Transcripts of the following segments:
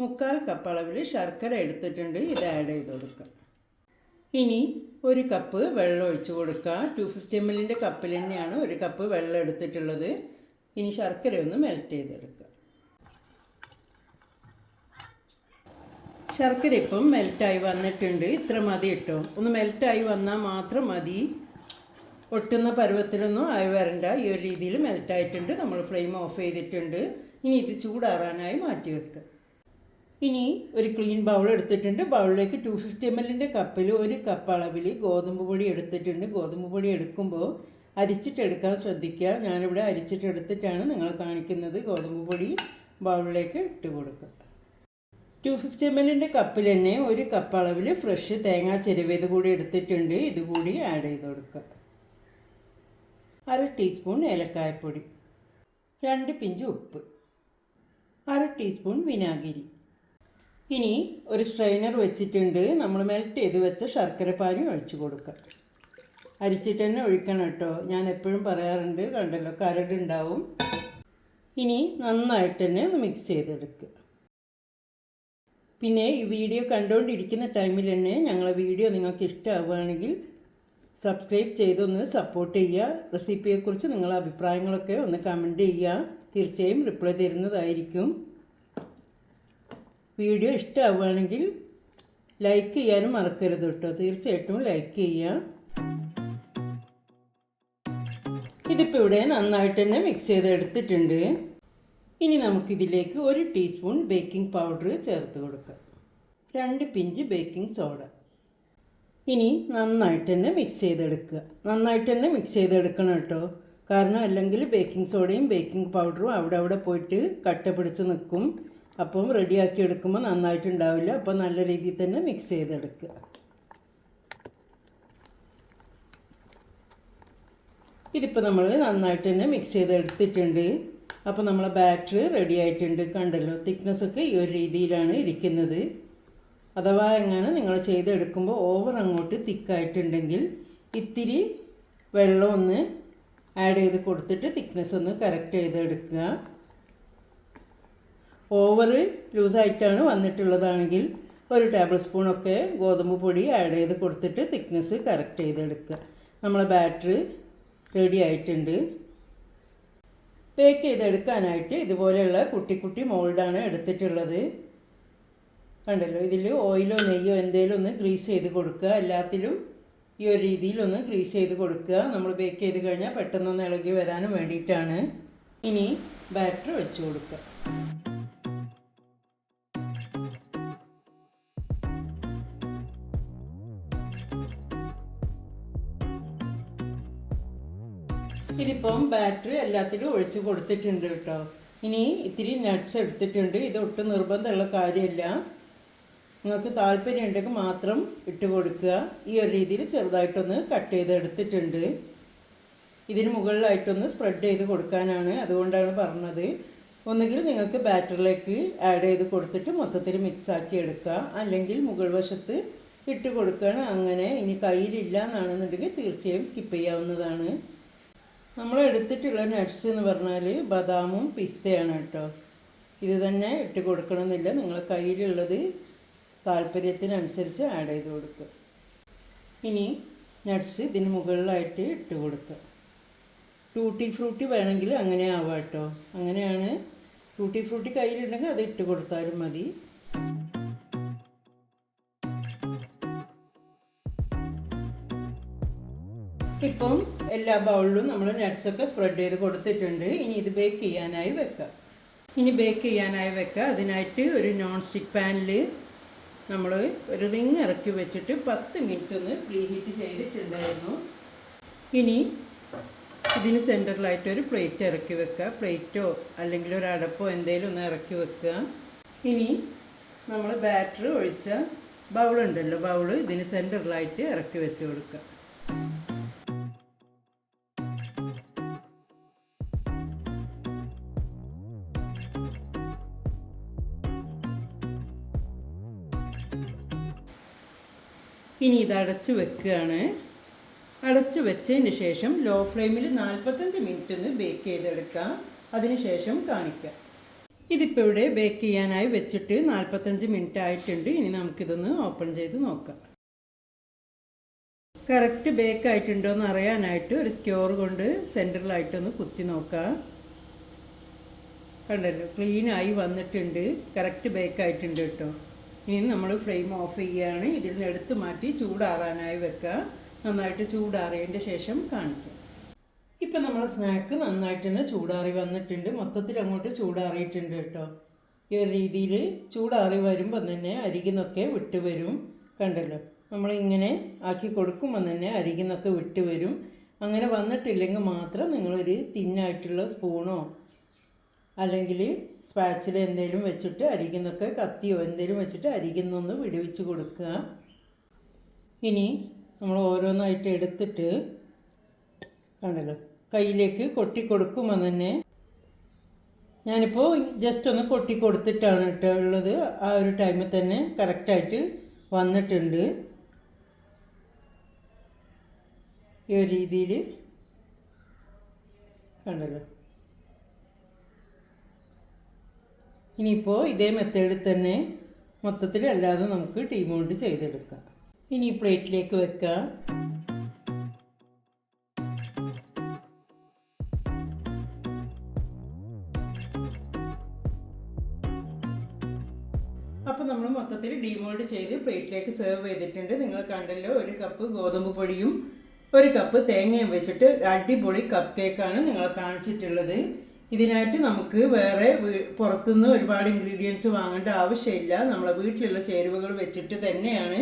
മുക്കാൽ കപ്പ് അളവിൽ ശർക്കര എടുത്തിട്ടുണ്ട്. ഇത് ആഡ് ചെയ്ത് കൊടുക്കുക ഇനി ഒരു കപ്പ് വെള്ളം ഒഴിച്ചു കൊടുക്കുക. ടു ഫിഫ്റ്റി എം എല്ലിന്റെ കപ്പിൽ തന്നെയാണ് ഒരു കപ്പ് വെള്ളം എടുത്തിട്ടുള്ളത്. ഇനി ശർക്കര ഒന്ന് മെൽറ്റ് ചെയ്തെടുക്കുക. ശർക്കര ഇപ്പം മെൽറ്റായി വന്നിട്ടുണ്ട്. ഇത്ര മതി കേട്ടോ. ഒന്ന് മെൽറ്റായി വന്നാൽ മാത്രം മതി. ഒട്ടുന്ന പരുവത്തിലൊന്നും ആയി വരണ്ട. ഈ ഒരു രീതിയിൽ മെൽറ്റായിട്ടുണ്ട് നമ്മൾ ഫ്ലെയിം ഓഫ് ചെയ്തിട്ടുണ്ട്. ഇനി ഇത് ചൂടാറാനായി മാറ്റി വെക്കുക. ഇനി ഒരു ക്ലീൻ ബൗൾ എടുത്തിട്ടുണ്ട്. ബൗളിലേക്ക് ടു ഫിഫ്റ്റി എം എല്ലിന്റെ കപ്പിൽ ഒരു കപ്പ് അളവിൽ ഗോതമ്പ് പൊടി എടുത്തിട്ടുണ്ട്. ഗോതമ്പ് പൊടി എടുക്കുമ്പോൾ അരിച്ചിട്ടെടുക്കാൻ ശ്രദ്ധിക്കുക. ഞാനിവിടെ അരിച്ചിട്ടെടുത്തിട്ടാണ് നിങ്ങൾ കാണിക്കുന്നത്. ഗോതമ്പ് പൊടി ബൗളിലേക്ക് ഇട്ട് കൊടുക്കുക. ടു ഫിഫ്റ്റി എം എല്ലിന്റെ കപ്പിൽ തന്നെ ഒരു കപ്പ് അളവിൽ ഫ്രഷ് തേങ്ങ ചെരുവേത് കൂടി എടുത്തിട്ടുണ്ട്. ഇതുകൂടി ആഡ് ചെയ്ത് കൊടുക്കുക. അര ടീസ്പൂൺ ഏലക്കായപ്പൊടി. രണ്ട് പിഞ്ച് ഉപ്പ്. അര ടീസ്പൂൺ വിനാഗിരി. ഇനി ഒരു സ്ട്രെയിനർ വെച്ചിട്ടുണ്ട്. നമ്മൾ മെൽറ്റ് ചെയ്ത് വെച്ച ശർക്കര പാനി ഒഴിച്ച് കൊടുക്കാം അരിച്ചിട്ട് തന്നെ ഒഴിക്കണം കേട്ടോ. ഞാൻ എപ്പോഴും പറയാറുണ്ട് കണ്ടല്ലോ കരടുണ്ടാവും. ഇനി നന്നായിട്ട് തന്നെ ഒന്ന് മിക്സ് ചെയ്തെടുക്കുക. പിന്നെ ഈ വീഡിയോ കണ്ടുകൊണ്ടിരിക്കുന്ന ടൈമിൽ തന്നെ ഞങ്ങളെ വീഡിയോ നിങ്ങൾക്ക് ഇഷ്ടമാവുകയാണെങ്കിൽ സബ്സ്ക്രൈബ് ചെയ്തൊന്ന് സപ്പോർട്ട് ചെയ്യുക. റെസിപ്പിയെക്കുറിച്ച് നിങ്ങളുടെ അഭിപ്രായങ്ങളൊക്കെ ഒന്ന് കമന്റ് ചെയ്യുക. തീർച്ചയായും റിപ്ലൈ തരുന്നതായിരിക്കും. വീഡിയോ ഇഷ്ടമാവുകയാണെങ്കിൽ ലൈക്ക് ചെയ്യാനും മറക്കരുത് കേട്ടോ. തീർച്ചയായിട്ടും ലൈക്ക് ചെയ്യാം. ഇതിപ്പോൾ ഇവിടെ നന്നായിട്ട് തന്നെ മിക്സ് ചെയ്തെടുത്തിട്ടുണ്ട്. ഇനി നമുക്കിതിലേക്ക് ഒരു ടീസ്പൂൺ ബേക്കിംഗ് പൗഡർ ചേർത്ത് കൊടുക്കാം. രണ്ട് പിഞ്ച് ബേക്കിംഗ് സോഡ ഇനി നന്നായിട്ട് തന്നെ മിക്സ് ചെയ്തെടുക്കുക. നന്നായിട്ട് തന്നെ മിക്സ് ചെയ്തെടുക്കണം കേട്ടോ. കാരണം അല്ലെങ്കിൽ ബേക്കിംഗ് സോഡയും ബേക്കിംഗ് പൗഡറും അവിടെ അവിടെ പോയിട്ട് കട്ട പിടിച്ച് നിൽക്കും. അപ്പം റെഡിയാക്കി എടുക്കുമ്പോൾ നന്നായിട്ടുണ്ടാവില്ല. അപ്പോൾ നല്ല രീതിയിൽ തന്നെ മിക്സ് ചെയ്തെടുക്കുക. ഇതിപ്പോൾ നമ്മൾ നന്നായിട്ട് തന്നെ മിക്സ് ചെയ്തെടുത്തിട്ടുണ്ട്. അപ്പോൾ നമ്മളെ ബാറ്ററി റെഡി ആയിട്ടുണ്ട്. കണ്ടല്ലോ തിക്നെസ് ഒക്കെ ഈ ഒരു രീതിയിലാണ് ഇരിക്കുന്നത്. അഥവാ എങ്ങനെ നിങ്ങൾ ചെയ്തെടുക്കുമ്പോൾ ഓവർ അങ്ങോട്ട് തിക്കായിട്ടുണ്ടെങ്കിൽ ഇത്തിരി വെള്ളം ഒന്ന് ആഡ് ചെയ്ത് കൊടുത്തിട്ട് തിക്നെസ് ഒന്ന് കറക്റ്റ് ചെയ്തെടുക്കുക. ഓവർ ലൂസായിട്ടാണ് വന്നിട്ടുള്ളതാണെങ്കിൽ ഒരു ടേബിൾ സ്പൂണൊക്കെ ഗോതമ്പ് പൊടി ആഡ് ചെയ്ത് കൊടുത്തിട്ട് തിക്നെസ് കറക്റ്റ് ചെയ്തെടുക്കുക. നമ്മളെ ബാറ്റർ റെഡി ആയിട്ടുണ്ട്. ബേക്ക് ചെയ്തെടുക്കാനായിട്ട് ഇതുപോലെയുള്ള കുട്ടി കുട്ടി മോൾഡാണ് എടുത്തിട്ടുള്ളത്. കണ്ടല്ലോ ഇതിൽ ഓയിലോ നെയ്യോ എന്തെങ്കിലും ഒന്ന് ഗ്രീസ് ചെയ്ത് കൊടുക്കുക. എല്ലാത്തിലും ഈ ഒരു രീതിയിലൊന്ന് ഗ്രീസ് ചെയ്ത് കൊടുക്കുക. നമ്മൾ ബേക്ക് ചെയ്ത് കഴിഞ്ഞാൽ പെട്ടെന്നൊന്ന് ഇളകി വരാനും വേണ്ടിയിട്ടാണ്. ഇനി ബാറ്റർ വെച്ച് കൊടുക്കുക. ബാറ്ററി എല്ലാത്തിലും ഒഴിച്ച് കൊടുത്തിട്ടുണ്ട് കേട്ടോ. ഇനി ഇത്തിരി നട്ട്സ് എടുത്തിട്ടുണ്ട്. ഇത് ഒട്ടും നിർബന്ധമുള്ള കാര്യമല്ല. നിങ്ങൾക്ക് താല്പര്യം ഉണ്ടെങ്കിൽ മാത്രം ഇട്ട് കൊടുക്കുക. ഈ ഒരു രീതിയിൽ ചെറുതായിട്ടൊന്ന് കട്ട് ചെയ്ത് എടുത്തിട്ടുണ്ട്. ഇതിന് മുകളിലായിട്ടൊന്ന് സ്പ്രെഡ് ചെയ്ത് കൊടുക്കാനാണ് അതുകൊണ്ടാണ് പറഞ്ഞത്. ഒന്നുകിൽ നിങ്ങൾക്ക് ബാറ്ററിലേക്ക് ആഡ് ചെയ്ത് കൊടുത്തിട്ട് മൊത്തത്തിൽ മിക്സ് ആക്കി എടുക്കുക. അല്ലെങ്കിൽ മുകൾ വശത്ത് ഇട്ട് കൊടുക്കുകയാണ്. അങ്ങനെ ഇനി കയ്യിലില്ല എന്നാണെന്നുണ്ടെങ്കിൽ തീർച്ചയായും സ്കിപ്പ് ചെയ്യാവുന്നതാണ്. നമ്മൾ എടുത്തിട്ടുള്ള നട്ട്സ് എന്ന് പറഞ്ഞാൽ ബദാമും പിസ്തയാണ് കേട്ടോ. ഇത് തന്നെ ഇട്ട് കൊടുക്കണമെന്നില്ല. നിങ്ങൾ കയ്യിലുള്ളത് താല്പര്യത്തിനനുസരിച്ച് ആഡ് ചെയ്ത് കൊടുക്കുക. ഇനി നട്ട്സ് ഇതിന് മുകളിലായിട്ട് ഇട്ട് കൊടുക്കുക. ടൂട്ടി ഫ്രൂട്ടി വേണമെങ്കിൽ അങ്ങനെ ആവാം കേട്ടോ. അങ്ങനെയാണ് ഫ്രൂട്ടി ഫ്രൂട്ടി കയ്യിലുണ്ടെങ്കിൽ അത് ഇട്ട് കൊടുത്താലും മതി. ഇപ്പം എല്ലാ ബൗളിലും നമ്മൾ നട്ട്സൊക്കെ സ്പ്രെഡ് ചെയ്ത് കൊടുത്തിട്ടുണ്ട്. ഇനി ഇത് ബേക്ക് ചെയ്യാനായി വെക്കാം. ഇനി ബേക്ക് ചെയ്യാനായി വെക്കുക അതിനായിട്ട് ഒരു നോൺ സ്റ്റിക്ക് പാനിൽ നമ്മൾ ഒരു റിങ് ഇറക്കി വെച്ചിട്ട് പത്ത് മിനിറ്റ് ഒന്ന് പ്രീ ഹീറ്റ് ചെയ്തിട്ടുണ്ടായിരുന്നു. ഇനി ഇതിന് സെന്ററിലായിട്ട് ഒരു പ്ലേറ്റ് ഇറക്കി വെക്കുക പ്ലേറ്റോ അല്ലെങ്കിൽ ഒരു അടപ്പോ എന്തെങ്കിലും ഒന്ന് ഇറക്കി വെക്കുക. ഇനി നമ്മൾ ബാറ്റർ ഒഴിച്ച ബൗളുണ്ടല്ലോ ബൗൾ ഇതിന് സെന്ററിലായിട്ട് ഇറക്കി വെച്ച് കൊടുക്കുക. ഇനി ഇത് അടച്ച് വെക്കുകയാണ്. അടച്ച് വെച്ചതിന് ശേഷം ലോ ഫ്ലെയിമിൽ നാൽപ്പത്തഞ്ച് മിനിറ്റ് ഒന്ന് ബേക്ക് ചെയ്തെടുക്കാം. അതിനുശേഷം കാണിക്കാം. ഇതിപ്പോൾ ഇവിടെ ബേക്ക് ചെയ്യാനായി വെച്ചിട്ട് നാൽപ്പത്തഞ്ച് മിനിറ്റ് ആയിട്ടുണ്ട്. ഇനി നമുക്കിതൊന്ന് ഓപ്പൺ ചെയ്ത് നോക്കാം. കറക്റ്റ് ബേക്ക് ആയിട്ടുണ്ടോ എന്ന് അറിയാനായിട്ട് ഒരു സ്ക്യോർ കൊണ്ട് സെന്ററിലായിട്ടൊന്ന് കുത്തി നോക്കാം. കണ്ടല്ലോ ക്ലീനായി വന്നിട്ടുണ്ട്. കറക്റ്റ് ബേക്ക് ആയിട്ടുണ്ട് കേട്ടോ. ഇനി നമ്മൾ ഫ്ലെയിം ഓഫ് ചെയ്യുകയാണ് ഇതിൽ നിന്ന് എടുത്ത് മാറ്റി ചൂടാറാനായി വെക്കുക. നന്നായിട്ട് ചൂടാറിയതിന്റെ ശേഷം കാണിക്കാം. ഇപ്പം നമ്മൾ സ്നാക്ക് നന്നായിട്ട് തന്നെ ചൂടാറി വന്നിട്ടുണ്ട്. മൊത്തത്തിൽ അങ്ങോട്ട് ചൂടാറിയിട്ടുണ്ട് കേട്ടോ. ഈ ഒരു രീതിയിൽ ചൂടാറി വരുമ്പോൾ തന്നെ അരികിന്നൊക്കെ വിട്ട് വരും. കണ്ടല്ലോ? നമ്മളിങ്ങനെ ആക്കി കൊടുക്കുമ്പോൾ തന്നെ അരികിന്നൊക്കെ വിട്ട് വരും. അങ്ങനെ വന്നിട്ടില്ലെങ്കിൽ മാത്രം നിങ്ങളൊരു തിന്നായിട്ടുള്ള സ്പൂണോ അല്ലെങ്കിൽ സ്പാച്ചിൽ എന്തെങ്കിലും വെച്ചിട്ട് അരികുന്നൊക്കെ കത്തിയോ എന്തെങ്കിലും വെച്ചിട്ട് അരികുന്നൊന്ന് വിടുവിച്ച് കൊടുക്കുക. ഇനി നമ്മൾ ഓരോന്നായിട്ട് എടുത്തിട്ട് കണ്ടല്ലോ കയ്യിലേക്ക് കൊട്ടി കൊടുക്കുമ്പോൾ തന്നെ. ഞാനിപ്പോൾ ജസ്റ്റ് ഒന്ന് കൊട്ടി കൊടുത്തിട്ടാണ് കേട്ടോ ഉള്ളത്. ആ ഒരു ടൈമിൽ തന്നെ കറക്റ്റായിട്ട് വന്നിട്ടുണ്ട്. ഈ ഒരു രീതിയിൽ കണ്ടല്ലോ. ഇനിയിപ്പോൾ ഇതേ മെത്തേഡിൽ തന്നെ മൊത്തത്തിൽ അല്ലാതെ നമുക്ക് ടീമൗണ്ട് ചെയ്തെടുക്കാം. ഇനി പ്ലേറ്റിലേക്ക് വെക്കാം. അപ്പോൾ നമ്മൾ മൊത്തത്തിൽ ഡീമോൾഡ് ചെയ്ത് പ്ലേറ്റിലേക്ക് സെർവ് ചെയ്തിട്ടുണ്ട്. നിങ്ങൾ കണ്ടല്ലോ ഒരു കപ്പ് ഗോതമ്പ് പൊടിയും ഒരു കപ്പ് തേങ്ങയും വെച്ചിട്ട് അടിപൊളി കപ്പ് കേക്കാണ് നിങ്ങൾ കാണിച്ചിട്ടുള്ളത്. ഇതിനായിട്ട് നമുക്ക് വേറെ പുറത്തുനിന്ന് ഒരുപാട് ഇൻഗ്രീഡിയൻസ് വാങ്ങേണ്ട ആവശ്യമില്ല. നമ്മളെ വീട്ടിലുള്ള ചേരുവകൾ വെച്ചിട്ട് തന്നെയാണ്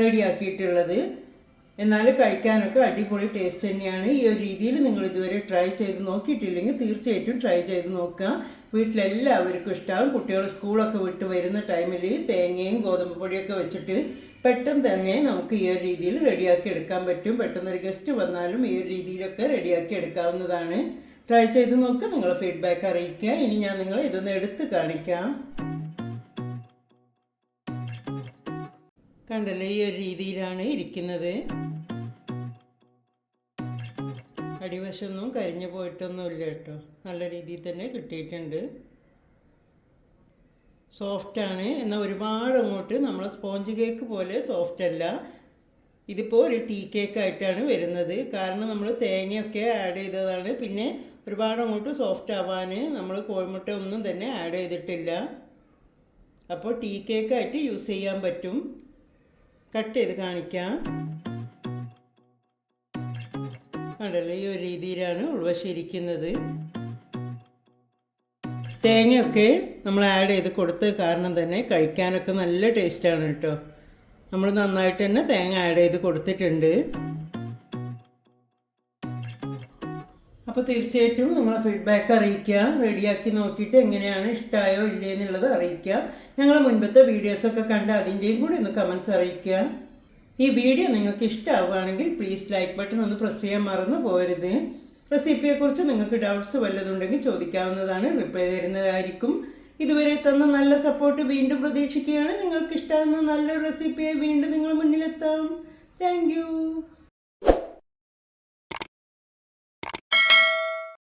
റെഡിയാക്കിയിട്ടുള്ളത്. എന്നാൽ കഴിക്കാനൊക്കെ അടിപൊളി ടേസ്റ്റ് തന്നെയാണ്. ഈ ഒരു രീതിയിൽ നിങ്ങൾ ഇതുവരെ ട്രൈ ചെയ്ത് നോക്കിയിട്ടില്ലെങ്കിൽ തീർച്ചയായിട്ടും ട്രൈ ചെയ്ത് നോക്കുക. വീട്ടിലെല്ലാവർക്കും ഇഷ്ടമാകും കുട്ടികൾ സ്കൂളൊക്കെ വിട്ട് വരുന്ന ടൈമിൽ തേങ്ങയും ഗോതമ്പ് പൊടിയൊക്കെ വെച്ചിട്ട് പെട്ടെന്ന് തന്നെ നമുക്ക് ഈ ഒരു രീതിയിൽ റെഡിയാക്കി എടുക്കാൻ പറ്റും. പെട്ടെന്നൊരു ഗസ്റ്റ് വന്നാലും ഈ ഒരു രീതിയിലൊക്കെ റെഡിയാക്കി എടുക്കാവുന്നതാണ്. ട്രൈ ചെയ്ത് നോക്ക് നിങ്ങൾ ഫീഡ്ബാക്ക് അറിയിക്കുക ഇനി ഞാൻ നിങ്ങളെ ഇതൊന്ന് എടുത്ത് കാണിക്കാം. കണ്ടല്ലേ ഈ ഒരു രീതിയിലാണ് ഇരിക്കുന്നത്. അടിവശമൊന്നും കരിഞ്ഞു പോയിട്ടൊന്നുമില്ല കേട്ടോ. നല്ല രീതിയിൽ തന്നെ കിട്ടിയിട്ടുണ്ട്. സോഫ്റ്റാണ് എന്നാൽ ഒരുപാട് അങ്ങോട്ട് നമ്മൾ സ്പോഞ്ച് കേക്ക് പോലെ സോഫ്റ്റ് അല്ല. ഇതിപ്പോൾ ഒരു ടീ കേക്ക് ആയിട്ടാണ് വരുന്നത്. കാരണം നമ്മൾ തേങ്ങയൊക്കെ ആഡ് ചെയ്തതാണ്. പിന്നെ ഒരുപാട് അങ്ങോട്ട് സോഫ്റ്റ് ആവാൻ നമ്മൾ കോഴിമുട്ട ഒന്നും തന്നെ ആഡ് ചെയ്തിട്ടില്ല. അപ്പോൾ ടീ കേക്കായിട്ട് യൂസ് ചെയ്യാൻ പറ്റും. കട്ട് ചെയ്ത് കാണിക്കാം. കണ്ടല്ലോ ഈ ഒരു രീതിയിലാണ് ഉൾവശിരിക്കുന്നത് തേങ്ങയൊക്കെ നമ്മൾ ആഡ് ചെയ്ത് കൊടുത്ത കാരണം തന്നെ കഴിക്കാനൊക്കെ നല്ല ടേസ്റ്റാണ് കേട്ടോ. നമ്മൾ നന്നായിട്ട് തന്നെ തേങ്ങ ആഡ് ചെയ്ത് കൊടുത്തിട്ടുണ്ട്. അപ്പോൾ തീർച്ചയായിട്ടും നിങ്ങളെ ഫീഡ്ബാക്ക് അറിയിക്കുക റെഡിയാക്കി നോക്കിയിട്ട് എങ്ങനെയാണ് ഇഷ്ടമായോ ഇല്ലേ എന്നുള്ളത് അറിയിക്കുക. ഞങ്ങളെ മുൻപത്തെ വീഡിയോസൊക്കെ കണ്ട് അതിന്റെയും കൂടി ഒന്ന് കമൻസ് അറിയിക്കുക. ഈ വീഡിയോ നിങ്ങൾക്ക് ഇഷ്ടമാവുകയാണെങ്കിൽ പ്ലീസ് ലൈക്ക് ബട്ടൺ ഒന്ന് പ്രസ് ചെയ്യാൻ മറന്നു പോരുത് റെസിപ്പിയെക്കുറിച്ച് നിങ്ങൾക്ക് ഡൗട്ട്സ് വല്ലതുണ്ടെങ്കിൽ ചോദിക്കാവുന്നതാണ് റിപ്ലൈ തരുന്നതായിരിക്കും. ഇതുവരെ തന്ന നല്ല സപ്പോർട്ട് വീണ്ടും പ്രതീക്ഷിക്കുകയാണ്. നിങ്ങൾക്ക് ഇഷ്ടമാകുന്ന നല്ലൊരു റെസിപ്പിയായി വീണ്ടും നിങ്ങൾ മുന്നിലെത്താം. താങ്ക്